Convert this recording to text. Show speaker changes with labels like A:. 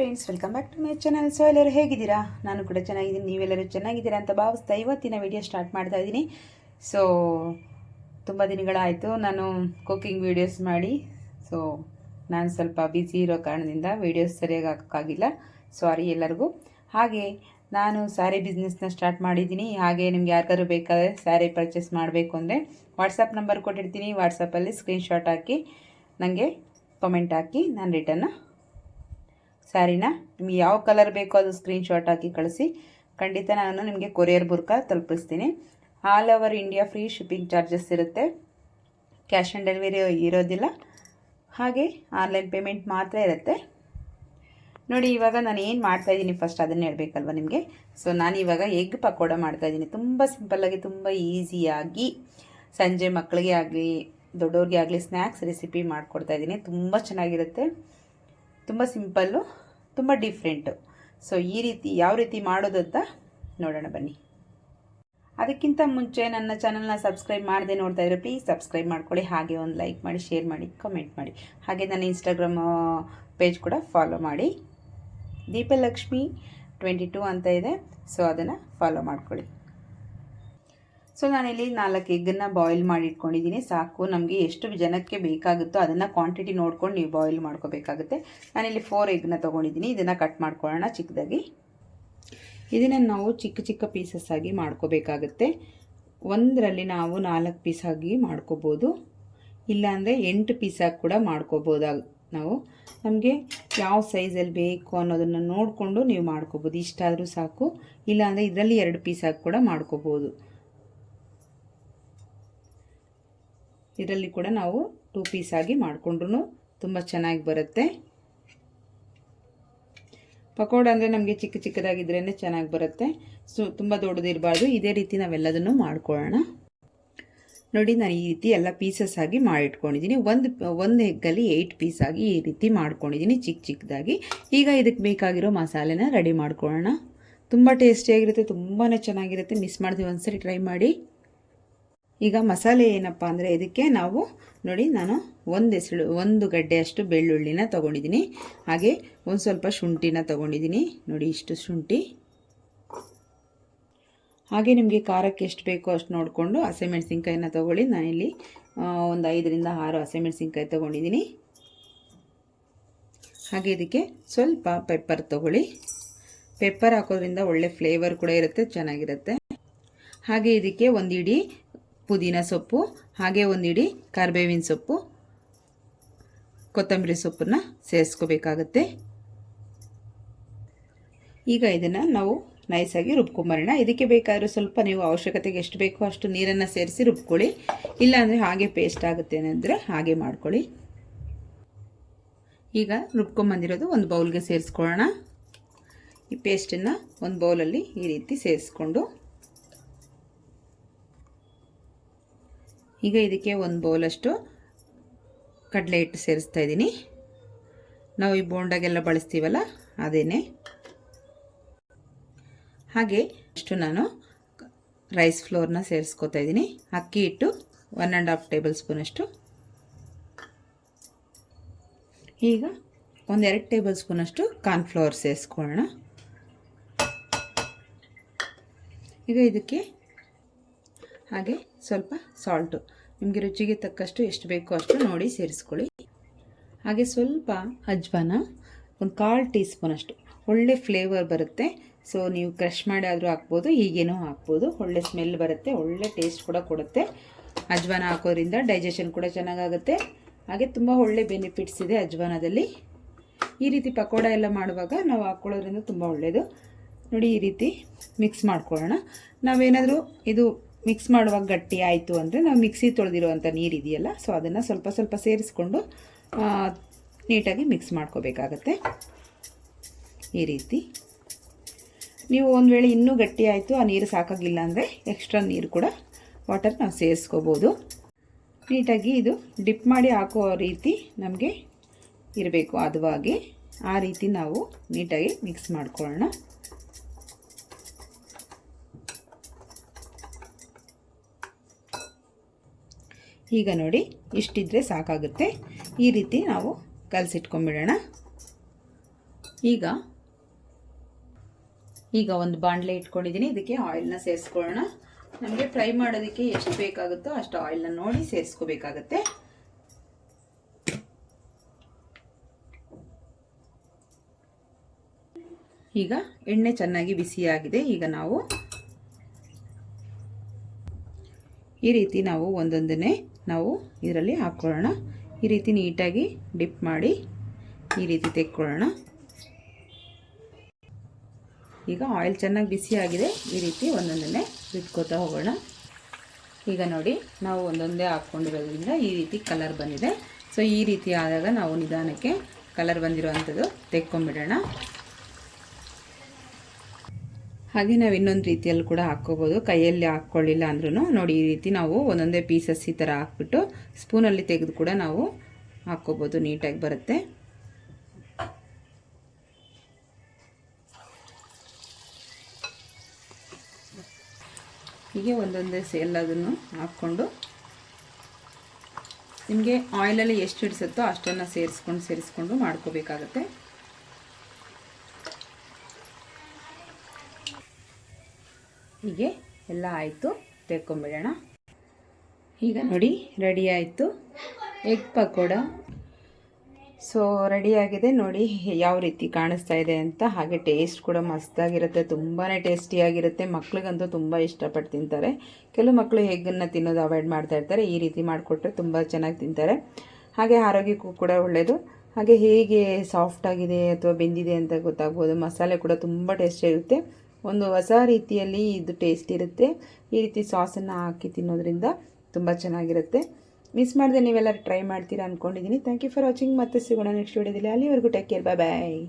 A: Friends welcome back to my channel so ಎಲ್ಲರೂ ಹೇಗಿದ್ದೀರಾ? ನಾನು ಕೂಡ ಚೆನ್ನಾಗಿದ್ದೀನಿ. ನೀವೆಲ್ಲರೂ ಚೆನ್ನಾಗಿದ್ದೀರಾ ಅಂತ ಭಾವಿಸ್ತಾ ಇವತ್ತಿನ ವಿಡಿಯೋ ಸ್ಟಾರ್ಟ್ ಮಾಡ್ತಾ ಇದ್ದೀನಿ. ಸೊ ತುಂಬ ದಿನಗಳಾಯಿತು ನಾನು ಕುಕ್ಕಿಂಗ್ ವೀಡಿಯೋಸ್ ಮಾಡಿ. ಸೊ ನಾನು ಸ್ವಲ್ಪ ಬ್ಯುಸಿ ಇರೋ ಕಾರಣದಿಂದ ವೀಡಿಯೋಸ್ ಸರಿಯಾಗಿ ಹಾಕೋಕ್ಕಾಗಿಲ್ಲ. ಸಾರಿ ಎಲ್ಲರಿಗೂ. ಹಾಗೆ, ನಾನು ಸ್ಯಾರಿ ಬಿಸ್ನೆಸ್ನ ಸ್ಟಾರ್ಟ್ ಮಾಡಿದ್ದೀನಿ. ಹಾಗೆ ನಿಮ್ಗೆ ಯಾರಿಗಾದ್ರೂ ಬೇಕಾದರೆ ಸ್ಯಾರಿ ಪರ್ಚೇಸ್ ಮಾಡಬೇಕು ಅಂದರೆ ವಾಟ್ಸಪ್ ನಂಬರ್ ಕೊಟ್ಟಿರ್ತೀನಿ. ವಾಟ್ಸಪ್ಪಲ್ಲಿ ಸ್ಕ್ರೀನ್ಶಾಟ್ ಹಾಕಿ ನನಗೆ ಕಮೆಂಟ್ ಹಾಕಿ ನಾನು ರಿಟರ್ನ ಸ್ಯಾರಿನ ನಿಮಗೆ ಯಾವ ಕಲರ್ ಬೇಕೋ ಅದು ಸ್ಕ್ರೀನ್ಶಾಟ್ ಹಾಕಿ ಕಳಿಸಿ. ಖಂಡಿತ ನಾನು ನಿಮಗೆ ಕೊರಿಯರ್ ಬುರ್ಕ ತಲುಪಿಸ್ತೀನಿ. All over India free shipping charges ಇರುತ್ತೆ. ಕ್ಯಾಶ್ ಆನ್ ಡೆಲಿವರಿ ಇರೋದಿಲ್ಲ. ಹಾಗೆ ಆನ್ಲೈನ್ ಪೇಮೆಂಟ್ ಮಾತ್ರ ಇರುತ್ತೆ. ನೋಡಿ, ಇವಾಗ ನಾನು ಏನು ಮಾಡ್ತಾ ಇದ್ದೀನಿ ಫಸ್ಟ್ ಅದನ್ನು ಹೇಳಬೇಕಲ್ವ ನಿಮಗೆ. ಸೊ ನಾನು ಇವಾಗ ಎಗ್ ಪಕೋಡ ಮಾಡ್ತಾಯಿದ್ದೀನಿ ತುಂಬ ಸಿಂಪಲ್ಲಾಗಿ ತುಂಬ ಈಸಿಯಾಗಿ ಸಂಜೆ ಮಕ್ಕಳಿಗೆ ಆಗಲಿ, ದೊಡ್ಡವ್ರಿಗೆ ಆಗಲಿ ಸ್ನ್ಯಾಕ್ಸ್ ರೆಸಿಪಿ ಮಾಡಿಕೊಡ್ತಾಯಿದ್ದೀನಿ ತುಂಬ ಚೆನ್ನಾಗಿರುತ್ತೆ. ತುಂಬ ಸಿಂಪಲ್ಲು, ತುಂಬ ಡಿಫ್ರೆಂಟು. ಸೊ ಈ ರೀತಿ ಯಾವ ರೀತಿ ಮಾಡೋದಂತ ನೋಡೋಣ ಬನ್ನಿ. ಅದಕ್ಕಿಂತ ಮುಂಚೆ ನನ್ನ ಚಾನಲ್ನ ಸಬ್ಸ್ಕ್ರೈಬ್ ಮಾಡದೆ ನೋಡ್ತಾ ಇದ್ರೆ ಪ್ಲೀಸ್ ಸಬ್ಸ್ಕ್ರೈಬ್ ಮಾಡ್ಕೊಳ್ಳಿ. ಹಾಗೆ ಒಂದು ಲೈಕ್ ಮಾಡಿ, ಶೇರ್ ಮಾಡಿ ಕಮೆಂಟ್ ಮಾಡಿ. ಹಾಗೆ ನನ್ನ ಇನ್ಸ್ಟಾಗ್ರಾಮ್ ಪೇಜ್ ಕೂಡ ಫಾಲೋ ಮಾಡಿ. ದೀಪಲಕ್ಷ್ಮಿ ಟ್ವೆಂಟಿ ಟೂ ಅಂತ ಇದೆ. ಸೊ ಅದನ್ನು ಫಾಲೋ ಮಾಡ್ಕೊಳ್ಳಿ. ಸೊ ನಾನಿಲ್ಲಿ ನಾಲ್ಕು ಎಗ್ಗನ್ನು ಬಾಯ್ಲ್ ಮಾಡಿ ಇಟ್ಕೊಂಡಿದ್ದೀನಿ. ಸಾಕು. ನಮಗೆ ಎಷ್ಟು ಜನಕ್ಕೆ ಬೇಕಾಗುತ್ತೋ ಅದನ್ನು ಕ್ವಾಂಟಿಟಿ ನೋಡ್ಕೊಂಡು ನೀವು ಬಾಯ್ಲ್ ಮಾಡ್ಕೋಬೇಕಾಗುತ್ತೆ. ನಾನಿಲ್ಲಿ ಫೋರ್ ಎಗ್ನ ತೊಗೊಂಡಿದ್ದೀನಿ. ಇದನ್ನು ಕಟ್ ಮಾಡ್ಕೊಳ್ಳೋಣ ಚಿಕ್ಕದಾಗಿ. ಇದನ್ನು ನಾವು ಚಿಕ್ಕ ಚಿಕ್ಕ ಪೀಸಸ್ ಆಗಿ ಮಾಡ್ಕೋಬೇಕಾಗುತ್ತೆ. ಒಂದರಲ್ಲಿ ನಾವು ನಾಲ್ಕು ಪೀಸ್ ಆಗಿ ಮಾಡ್ಕೋಬೋದು. ಇಲ್ಲಾಂದರೆ ಎಂಟು ಪೀಸಾಗಿ ಕೂಡ ಮಾಡ್ಕೋಬೋದಾಗ ನಾವು? ನಮಗೆ ಯಾವ ಸೈಜಲ್ಲಿ ಬೇಕು ಅನ್ನೋದನ್ನು ನೋಡಿಕೊಂಡು ನೀವು ಮಾಡ್ಕೋಬೋದು. ಇಷ್ಟಾದರೂ ಸಾಕು. ಇಲ್ಲಾಂದರೆ ಇದರಲ್ಲಿ ಎರಡು ಪೀಸಾಗಿ ಕೂಡ ಮಾಡ್ಕೋಬೋದು. ಇದರಲ್ಲಿ ಕೂಡ ನಾವು ಟೂ ಪೀಸ್ ಆಗಿ ಮಾಡಿಕೊಂಡ್ರು ತುಂಬ ಚೆನ್ನಾಗಿ ಬರುತ್ತೆ. ಪಕೋಡ ಅಂದರೆ ನಮಗೆ ಚಿಕ್ಕ ಚಿಕ್ಕದಾಗಿದ್ರೇ ಚೆನ್ನಾಗಿ ಬರುತ್ತೆ. ಸೊ, ತುಂಬ ದೊಡ್ಡದಿರಬಾರ್ದು. ಇದೇ ರೀತಿ ನಾವೆಲ್ಲದನ್ನು ಮಾಡ್ಕೊಳ್ಳೋಣ. ನೋಡಿ, ನಾನು ಈ ರೀತಿ ಎಲ್ಲ ಪೀಸಸ್ ಆಗಿ ಮಾಡಿಟ್ಕೊಂಡಿದ್ದೀನಿ. ಒಂದು ಒಂದು ಎಗ್ಗಲ್ಲಿ ಏಯ್ಟ್ ಪೀಸ್ ಆಗಿ ಈ ರೀತಿ ಮಾಡ್ಕೊಂಡಿದ್ದೀನಿ ಚಿಕ್ಕ ಚಿಕ್ಕದಾಗಿ ಈಗ ಇದಕ್ಕೆ ಬೇಕಾಗಿರೋ ಮಸಾಲೆನ ರೆಡಿ ಮಾಡ್ಕೊಳ್ಳೋಣ. ತುಂಬ ಟೇಸ್ಟಿಯಾಗಿರುತ್ತೆ ತುಂಬಾ ಚೆನ್ನಾಗಿರುತ್ತೆ. ಮಿಸ್ ಮಾಡಿದ್ವಿ ಒಂದ್ಸರಿ ಟ್ರೈ ಮಾಡಿ. ಈಗ ಮಸಾಲೆ ಏನಪ್ಪ ಅಂದರೆ ಇದಕ್ಕೆ ನಾವು ನೋಡಿ ನಾನು ಒಂದು ಹೆಸಳು ಒಂದು ಗಡ್ಡೆಯಷ್ಟು ಬೆಳ್ಳುಳ್ಳಿನ ತೊಗೊಂಡಿದ್ದೀನಿ. ಹಾಗೆ ಒಂದು ಸ್ವಲ್ಪ ಶುಂಠಿನ ತೊಗೊಂಡಿದ್ದೀನಿ. ನೋಡಿ ಇಷ್ಟು ಶುಂಠಿ. ಹಾಗೆ ನಿಮಗೆ ಖಾರಕ್ಕೆ ಎಷ್ಟು ಬೇಕೋ ಅಷ್ಟು ನೋಡಿಕೊಂಡು ಹಸಿಮೆಣ್ಸಿನ್ಕಾಯಿನ ತೊಗೊಳ್ಳಿ. ನಾನಿಲ್ಲಿ ಒಂದು ಐದರಿಂದ ಆರು ಹಸಿಮೆಣ್ಸಿನ್ಕಾಯಿ ತೊಗೊಂಡಿದ್ದೀನಿ. ಹಾಗೆ ಇದಕ್ಕೆ ಸ್ವಲ್ಪ ಪೆಪ್ಪರ್ ತೊಗೊಳ್ಳಿ. ಪೆಪ್ಪರ್ ಹಾಕೋದ್ರಿಂದ ಒಳ್ಳೆ ಫ್ಲೇವರ್ ಕೂಡ ಇರುತ್ತೆ, ಚೆನ್ನಾಗಿರುತ್ತೆ. ಹಾಗೆ ಇದಕ್ಕೆ ಒಂದು ಇಡೀ ಪುದೀನ ಸೊಪ್ಪು, ಹಾಗೆ ಒಂದಿಡಿ ಕರಿಬೇವಿನ ಸೊಪ್ಪು, ಕೊತ್ತಂಬರಿ ಸೊಪ್ಪನ್ನು ಸೇರಿಸ್ಕೋಬೇಕಾಗತ್ತೆ. ಈಗ ಇದನ್ನು ನಾವು ನೈಸಾಗಿ ರುಬ್ಕೊಂಬರೋಣ. ಇದಕ್ಕೆ ಬೇಕಾದರೂ ಸ್ವಲ್ಪ ನೀವು ಅವಶ್ಯಕತೆಗೆ ಎಷ್ಟು ಬೇಕೋ ಅಷ್ಟು ನೀರನ್ನು ಸೇರಿಸಿ ರುಬ್ಕೊಳ್ಳಿ. ಇಲ್ಲಾಂದರೆ ಹಾಗೆ ಪೇಸ್ಟ್ ಆಗುತ್ತೆ ಅಂದರೆ ಹಾಗೆ ಮಾಡ್ಕೊಳ್ಳಿ. ಈಗ ರುಬ್ಕೊಂಬಂದಿರೋದು ಒಂದು ಬೌಲ್ಗೆ ಸೇರಿಸ್ಕೊಳ್ಳೋಣ. ಈ ಪೇಸ್ಟನ್ನು ಒಂದು ಬೌಲಲ್ಲಿ ಈ ರೀತಿ ಸೇರಿಸ್ಕೊಂಡು ಈಗ ಇದಕ್ಕೆ ಒಂದು ಬೌಲಷ್ಟು ಕಡಲೆ ಹಿಟ್ಟು ಸೇರಿಸ್ತಾ ಇದ್ದೀನಿ. ನಾವು ಈ ಬೋಂಡಾಗೆಲ್ಲ ಬಳಸ್ತೀವಲ್ಲ, ಅದೇನೆ. ಹಾಗೆ ಅಷ್ಟು ನಾನು ರೈಸ್ ಫ್ಲೋರ್ನ ಸೇರಿಸ್ಕೋತಾ ಇದ್ದೀನಿ. ಅಕ್ಕಿ ಹಿಟ್ಟು ಒನ್ ಆ್ಯಂಡ್ ಹಾಫ್ ಟೇಬಲ್ ಸ್ಪೂನಷ್ಟು. ಈಗ ಒಂದೆರಡು ಟೇಬಲ್ ಸ್ಪೂನಷ್ಟು ಕಾರ್ನ್ಫ್ಲವರ್ ಸೇರಿಸ್ಕೊಳ್ಳೋಣ. ಈಗ ಇದಕ್ಕೆ ಹಾಗೆ ಸ್ವಲ್ಪ ಸಾಲ್ಟು ನಿಮಗೆ ರುಚಿಗೆ ತಕ್ಕಷ್ಟು ಎಷ್ಟು ಬೇಕೋ ಅಷ್ಟು ನೋಡಿ ಸೇರಿಸ್ಕೊಳ್ಳಿ. ಹಾಗೆ ಸ್ವಲ್ಪ ಅಜ್ವಾನ, ಒಂದು ಕಾಲು ಟೀ ಸ್ಪೂನಷ್ಟು ಒಳ್ಳೆ ಫ್ಲೇವರ್ ಬರುತ್ತೆ. ಸೊ ನೀವು ಕ್ರಷ್ ಮಾಡಿ ಆದರೂ ಹಾಕ್ಬೋದು, ಹೀಗೇನೂ ಹಾಕ್ಬೋದು. ಒಳ್ಳೆ ಸ್ಮೆಲ್ ಬರುತ್ತೆ, ಒಳ್ಳೆ ಟೇಸ್ಟ್ ಕೂಡ ಕೊಡುತ್ತೆ. ಅಜ್ವಾನ ಹಾಕೋದ್ರಿಂದ ಡೈಜೆಷನ್ ಕೂಡ ಚೆನ್ನಾಗಾಗುತ್ತೆ. ಹಾಗೆ ತುಂಬ ಒಳ್ಳೆ ಬೆನಿಫಿಟ್ಸ್ ಇದೆ ಅಜ್ವಾನದಲ್ಲಿ. ಈ ರೀತಿ ಪಕೋಡ ಎಲ್ಲ ಮಾಡುವಾಗ ನಾವು ಹಾಕ್ಕೊಳ್ಳೋದ್ರಿಂದ ತುಂಬ ಒಳ್ಳೆಯದು ನೋಡಿ ಈ ರೀತಿ ಮಿಕ್ಸ್ ಮಾಡ್ಕೊಳ್ಳೋಣ. ನಾವೇನಾದರೂ ಇದು ಮಿಕ್ಸ್ ಮಾಡುವಾಗ ಗಟ್ಟಿ ಆಯಿತು ಅಂದರೆ ನಾವು ಮಿಕ್ಸಿ ತೊಳೆದಿರುವಂಥ ನೀರು ಇದೆಯಲ್ಲ ಸೊ ಅದನ್ನು ಸ್ವಲ್ಪ ಸ್ವಲ್ಪ ಸೇರಿಸ್ಕೊಂಡು ನೀಟಾಗಿ ಮಿಕ್ಸ್ ಮಾಡ್ಕೋಬೇಕಾಗತ್ತೆ. ಈ ರೀತಿ. ನೀವು ಒಂದು ವೇಳೆ ಇನ್ನೂ ಗಟ್ಟಿ ಆಯಿತು, ಆ ನೀರು ಸಾಕಾಗಿಲ್ಲ ಅಂದರೆ ಎಕ್ಸ್ಟ್ರಾ ನೀರು ಕೂಡ ವಾಟರ್ ನಾವು ಸೇರಿಸ್ಕೋಬೋದು. ನೀಟಾಗಿ ಇದು ಡಿಪ್ ಮಾಡಿ ಹಾಕೋ ರೀತಿ ನಮಗೆ ಇರಬೇಕು ಅದುವಾಗಿ ಆ ರೀತಿ ನಾವು ನೀಟಾಗಿ ಮಿಕ್ಸ್ ಮಾಡ್ಕೊಳ್ಳೋಣ. ಈಗ ನೋಡಿ, ಇಷ್ಟಿದ್ರೆ ಸಾಕಾಗುತ್ತೆ. ಈ ರೀತಿ ನಾವು ಕಲಸಿಟ್ಕೊಂಬಿಡೋಣ. ಈಗ ಈಗ ಒಂದು ಬಾಣಲೆ ಇಟ್ಕೊಂಡಿದ್ದೀನಿ. ಇದಕ್ಕೆ ಆಯಿಲ್ನ ಸೇರಿಸ್ಕೊಳ್ಳೋಣ. ನಮಗೆ ಫ್ರೈ ಮಾಡೋದಕ್ಕೆ ಎಷ್ಟು ಬೇಕಾಗುತ್ತೋ ಅಷ್ಟು ಆಯಿಲ್ನ ನೋಡಿ ಸೇರಿಸ್ಕೋಬೇಕಾಗತ್ತೆ. ಈಗ ಎಣ್ಣೆ ಚೆನ್ನಾಗಿ ಬಿಸಿಯಾಗಿದೆ. ಈಗ ನಾವು ಈ ರೀತಿ ನಾವು ಒಂದೊಂದನ್ನೇ ನಾವು ಇದರಲ್ಲಿ ಹಾಕ್ಕೊಳ್ಳೋಣ ಈ ರೀತಿ ನೀಟಾಗಿ ಡಿಪ್ ಮಾಡಿ ಈ ರೀತಿ ತೆಕ್ಕೊಳ್ಳೋಣ. ಈಗ ಆಯಿಲ್ ಚೆನ್ನಾಗಿ ಬಿಸಿಯಾಗಿದೆ ಈ ರೀತಿ ಒಂದೊಂದನ್ನೇ ಬಿಟ್ಕೋತಾ ಹೋಗೋಣ. ಈಗ ನೋಡಿ, ನಾವು ಒಂದೊಂದೇ ಹಾಕ್ಕೊಂಡಿರೋದ್ರಿಂದ ಈ ರೀತಿ ಕಲರ್ ಬಂದಿದೆ. ಸೊ ಈ ರೀತಿ ಆದಾಗ ನಾವು ನಿಧಾನಕ್ಕೆ ಕಲರ್ ಬಂದಿರೋ ಅಂಥದ್ದು ತೆಕ್ಕೊಂಬಿಡೋಣ ಹಾಗೆ ನಾವು ಇನ್ನೊಂದು ರೀತಿಯಲ್ಲಿ ಕೂಡ ಹಾಕ್ಕೋಬೋದು. ಕೈಯಲ್ಲಿ ಹಾಕ್ಕೊಳ್ಳಿಲ್ಲ ಅಂದ್ರೂ ನೋಡಿ ಈ ರೀತಿ ನಾವು ಒಂದೊಂದೇ ಪೀಸಸ್ ಈ ಥರ ಹಾಕ್ಬಿಟ್ಟು ಸ್ಪೂನಲ್ಲಿ ತೆಗೆದು ಕೂಡ ನಾವು ಹಾಕ್ಕೋಬೋದು. ನೀಟಾಗಿ ಬರುತ್ತೆ. ಹೀಗೆ ಒಂದೊಂದೇ ಎಲ್ಲದನ್ನು ಹಾಕ್ಕೊಂಡು ನಿಮಗೆ ಆಯಿಲಲ್ಲಿ ಎಷ್ಟು ಹಿಡಿಸುತ್ತೋ ಅಷ್ಟನ್ನು ಸೇರಿಸ್ಕೊಂಡು ಸೇರಿಸ್ಕೊಂಡು ಮಾಡ್ಕೋಬೇಕಾಗತ್ತೆ. ಹೀಗೆ ಎಲ್ಲ ಆಯಿತು. ತೆಕ್ಕೊಂಬಿಡೋಣ. ಈಗ ನೋಡಿ ರೆಡಿ ಆಯಿತು. ಎಗ್ ಪಕೋಡ. ಸೊ ರೆಡಿಯಾಗಿದೆ ನೋಡಿ, ಯಾವ ರೀತಿ ಕಾಣಿಸ್ತಾ ಇದೆ ಅಂತ, ಹಾಗೆ ಟೇಸ್ಟ್ ಕೂಡ ಮಸ್ತಾಗಿರುತ್ತೆ. ತುಂಬಾ ಟೇಸ್ಟಿಯಾಗಿರುತ್ತೆ ಮಕ್ಳಿಗಂತೂ ತುಂಬ ಇಷ್ಟಪಟ್ಟು ತಿಂತಾರೆ. ಕೆಲವು ಮಕ್ಕಳು ಎಗ್ಗನ್ನು ತಿನ್ನೋದು ಅವಾಯ್ಡ್ ಮಾಡ್ತಾ ಇರ್ತಾರೆ. ಈ ರೀತಿ ಮಾಡಿಕೊಟ್ರೆ ತುಂಬ ಚೆನ್ನಾಗಿ ತಿಂತಾರೆ. ಹಾಗೆ ಆರೋಗ್ಯಕ್ಕೂ ಕೂಡ ಒಳ್ಳೆಯದು ಹಾಗೆ ಹೇಗೆ ಸಾಫ್ಟಾಗಿದೆ ಅಥವಾ ಬೆಂದಿದೆ ಅಂತ ಗೊತ್ತಾಗ್ಬೋದು. ಮಸಾಲೆ ಕೂಡ ತುಂಬ ಟೇಸ್ಟಿ ಇರುತ್ತೆ. ಒಂದು ಹೊಸ ರೀತಿಯಲ್ಲಿ ಇದು ಟೇಸ್ಟ್ ಇರುತ್ತೆ. ಈ ರೀತಿ ಸಾಸನ್ನು ಹಾಕಿ ತಿನ್ನೋದ್ರಿಂದ ತುಂಬ ಚೆನ್ನಾಗಿರುತ್ತೆ. ಮಿಸ್ ಮಾಡಿದೆ ನೀವೆಲ್ಲರೂ ಟ್ರೈ ಮಾಡ್ತೀರಾ ಅಂದ್ಕೊಂಡಿದ್ದೀನಿ ಥ್ಯಾಂಕ್ ಯು ಫಾರ್ ವಾಚಿಂಗ್ ಮತ್ತೆ ಸಿಗೋಣ ನೆಕ್ಸ್ಟ್ ವೀಡಿಯೋದಲ್ಲಿ ಅಲ್ಲಿವರೆಗೂ ಟೇಕ್ ಕೇರ್ ಬಾಯ್ ಬಾಯ್